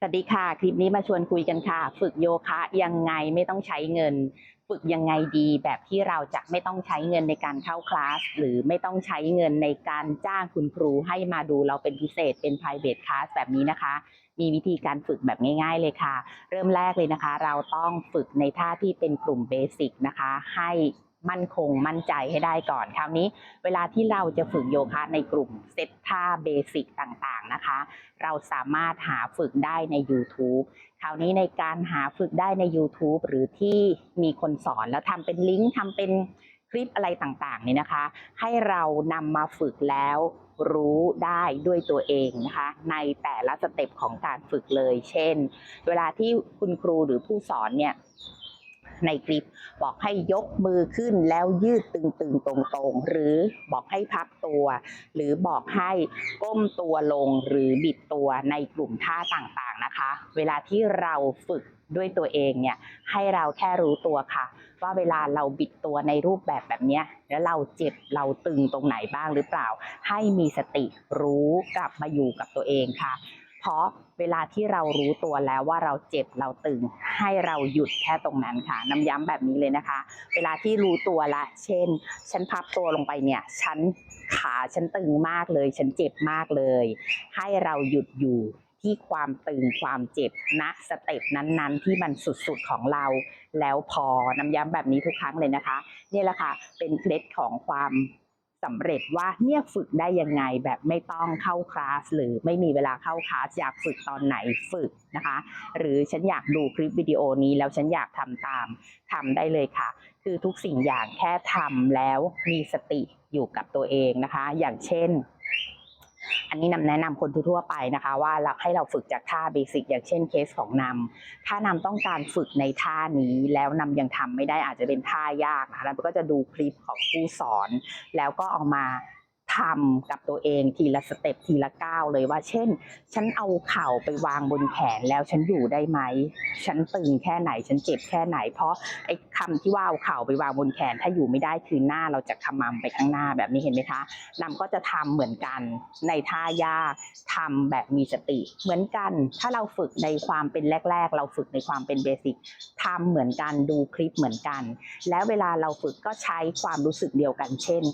สวัสดีค่ะ คลิปนี้มาชวนคุยกันค่ะ ฝึกโยคะยังไงไม่ต้องใช้เงิน ฝึกยังไงดีแบบที่เราจะไม่ต้องใช้เงินในการเข้าคลาสหรือไม่ต้องใช้เงินในการจ้างคุณครูให้มาดูเราเป็นพิเศษเป็น private class แบบนี้นะคะ มีวิธีการฝึกแบบง่ายๆเลยค่ะ เริ่มแรกเลยนะคะ เราต้องฝึกในท่าที่เป็นกลุ่มเบสิกนะคะ ให้มั่นคงมั่นใจให้ได้ก่อน คราวนี้ เวลาที่เราจะฝึกโยคะในกลุ่มเซตท่าเบสิกต่างๆ นะคะ เราสามารถหาฝึกได้ใน YouTube คราวนี้ในการหาฝึกได้ใน YouTube หรือที่มีคนสอนแล้วทำเป็นลิงก์ทำเป็นคลิปอะไรต่างๆนี่นะคะ ให้เรานำมาฝึกแล้วรู้ได้ด้วยตัวเองนะคะ ในแต่ละสเต็ปของการฝึกเลย เช่น เวลาที่คุณครูหรือผู้สอนเนี่ย ในคลิป บอกให้ยกมือขึ้นแล้วยืดตึงๆตรงๆ หรือบอกให้พับตัว หรือบอกให้ก้มตัวลงหรือบิดตัวในกลุ่มท่าต่างๆนะคะ เวลาที่เราฝึกด้วยตัวเองเนี่ยให้เราแค่รู้ตัวค่ะ ว่าเวลาเราบิดตัวในรูปแบบแบบนี้แล้วเราเจ็บเราตึงตรงไหนบ้างหรือเปล่า ให้มีสติรู้กลับมาอยู่กับตัวเองค่ะ พราะเวลาที่เรารู้ตัวแล้วว่าเราเจ็บเราตึง ให้เราหยุดแค่ตรงนั้นค่ะน้ำย้ำแบบนี้เลยนะคะ เวลาที่รู้ตัวละ เช่น ฉันพับตัวลงไปเนี่ย ฉันขาฉันตึงมากเลย ฉันเจ็บมากเลย ให้เราหยุดอยู่ที่ความตึงความเจ็บณสเต็ปนั้นๆ ที่มันสุดๆของเรา แล้วพอน้ำย้ำแบบนี้ทุกครั้งเลยนะคะ นี่แหละค่ะเป็นเคล็ดของความ สำเร็จว่าเนี่ยฝึกได้ยังไงแบบไม่ต้องเข้าคลาสหรือไม่มีเวลาเข้าคลาสอยากฝึกตอนไหนฝึกนะคะ หรือฉันอยากดูคลิปวิดีโอนี้แล้วฉันอยากทำตามทำได้เลยค่ะ คือทุกสิ่งอย่างแค่ทำแล้วมีสติอยู่กับตัวเองนะคะ อย่างเช่น อันนี้นำแนะนำคนทั่วไปนะคะ ว่าเราให้เราฝึกจากท่าเบสิกอย่างเช่นเคสของนำ ถ้านำต้องการฝึกในท่านี้แล้วนำยังทำไม่ได้อาจจะเป็นท่ายากนะคะแล้วก็จะดูคลิปของผู้สอน แล้วก็เอามา ทำกับตัวเองทีละสเต็ปทีละก้าวเลยว่า เช่น ฉันเอาเข่าไปวางบนแขนแล้วฉันอยู่ได้ไหม ฉันตึงแค่ไหนฉันเจ็บแค่ไหน เพราะไอ้คำที่ว่าเอาเข่าไปวางบนแขนถ้าอยู่ไม่ได้คือหน้าเราจะขมำไปข้างหน้าแบบนี้เห็นไหมคะนำก็จะทำเหมือนกันในท่ายากทำแบบมีสติ เหมือนกัน ถ้าเราฝึกในความเป็นแรก ๆ เราฝึกในความเป็นเบสิกทำเหมือนกันดูคลิปเหมือนกัน แล้วเวลาเราฝึกก็ใช้ความรู้สึกเดียวกันเช่น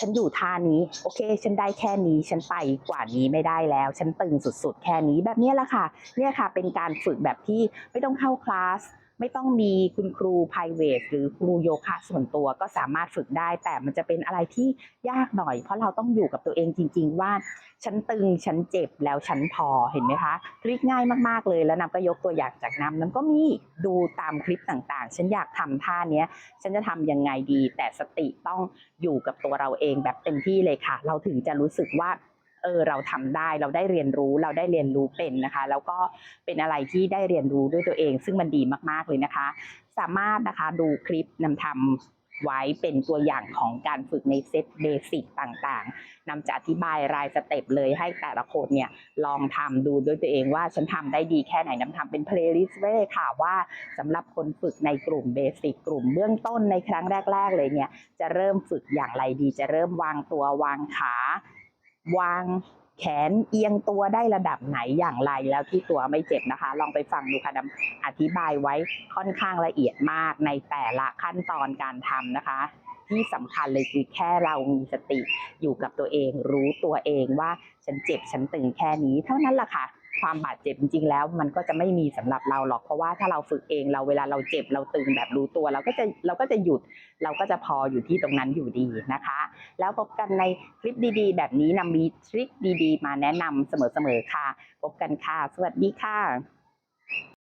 ฉันอยู่ท่านี้ โอเค ฉันได้แค่นี้ฉันไปกว่านี้ไม่ได้แล้ว ฉันตึงสุดๆ แค่นี้แบบนี้แหละค่ะ เนี่ยค่ะเป็นการฝึกแบบที่ไม่ต้องเข้าคลาสไม่ต้องมีคุณครู p r i v a t หรือครูโยคะส่วนตัวก็สามารถฝึกได้ แต่มันจะเป็นอะไรที่ยากหน่อย เพราะเราต้องอยู่กับตัวเองจริง ๆ ว่า ฉันตึงฉันเจ็บแล้วฉันพอเห็นไหมคะคลิกง่ายมากๆเลยแล้วนำก็ยกตัวอย่างจากน้ำน้ำก็มีดูตามคลิปต่างๆ ฉันอยากทำท่าเนี้ยฉันจะทำยังไงดี แต่สติต้องอยู่กับตัวเราเองแบบเต็มที่เลยค่ะ เราถึงจะรู้สึกว่าเออเราทำได้เราได้เรียนรู้เราได้เรียนรู้เป็นนะคะ แล้วก็เป็นอะไรที่ได้เรียนรู้ด้วยตัวเอง ซึ่งมันดีมากๆเลยนะคะ สามารถนะคะดูคลิปนำทำ ไว้เป็นตัวอย่างของการฝึกในเซตเบสิกต่างๆนำจะอธิบายรายสเต็ปเลยให้แต่ละคนเนี่ยลองทำดูด้วยตัวเองว่าฉันทำได้ดีแค่ไหนนำทำเป็นเพลย์ลิสต์ไว้เลยค่ะว่าสำหรับคนฝึกในกลุ่มเบสิกกลุ่มเบื้องต้นในครั้งแรก ๆ เลยเนี่ยจะเริ่มฝึกอย่างไรดี จะเริ่มวางตัววางขาวาง แขนเอียงตัวได้ระดับไหนอย่างไรแล้วที่ตัวไม่เจ็บนะคะ ลองไปฟังดูค่ะดำอธิบายไว้ค่อนข้างละเอียดมากในแต่ละขั้นตอนการทำนะคะ ที่สำคัญเลยคือแค่เรามีสติอยู่กับตัวเอง รู้ตัวเองว่าฉันเจ็บฉันตึงแค่นี้ เท่านั้นแหละค่ะความบาดเจ็บจริงๆแล้วมันก็จะไม่มีสำหรับเราหรอกเพราะว่าถ้าเราฝึกเองเราเวลาเราเจ็บเราตึงแบบรู้ตัว เราก็จะเราก็จะหยุดเราก็จะพออยู่ที่ตรงนั้นอยู่ดีนะคะ แล้วพบกันในคลิปดีๆ แบบนี้นำมีทริคดีๆ มาแนะนำเสมอๆค่ะ พบกันค่ะ สวัสดีค่ะ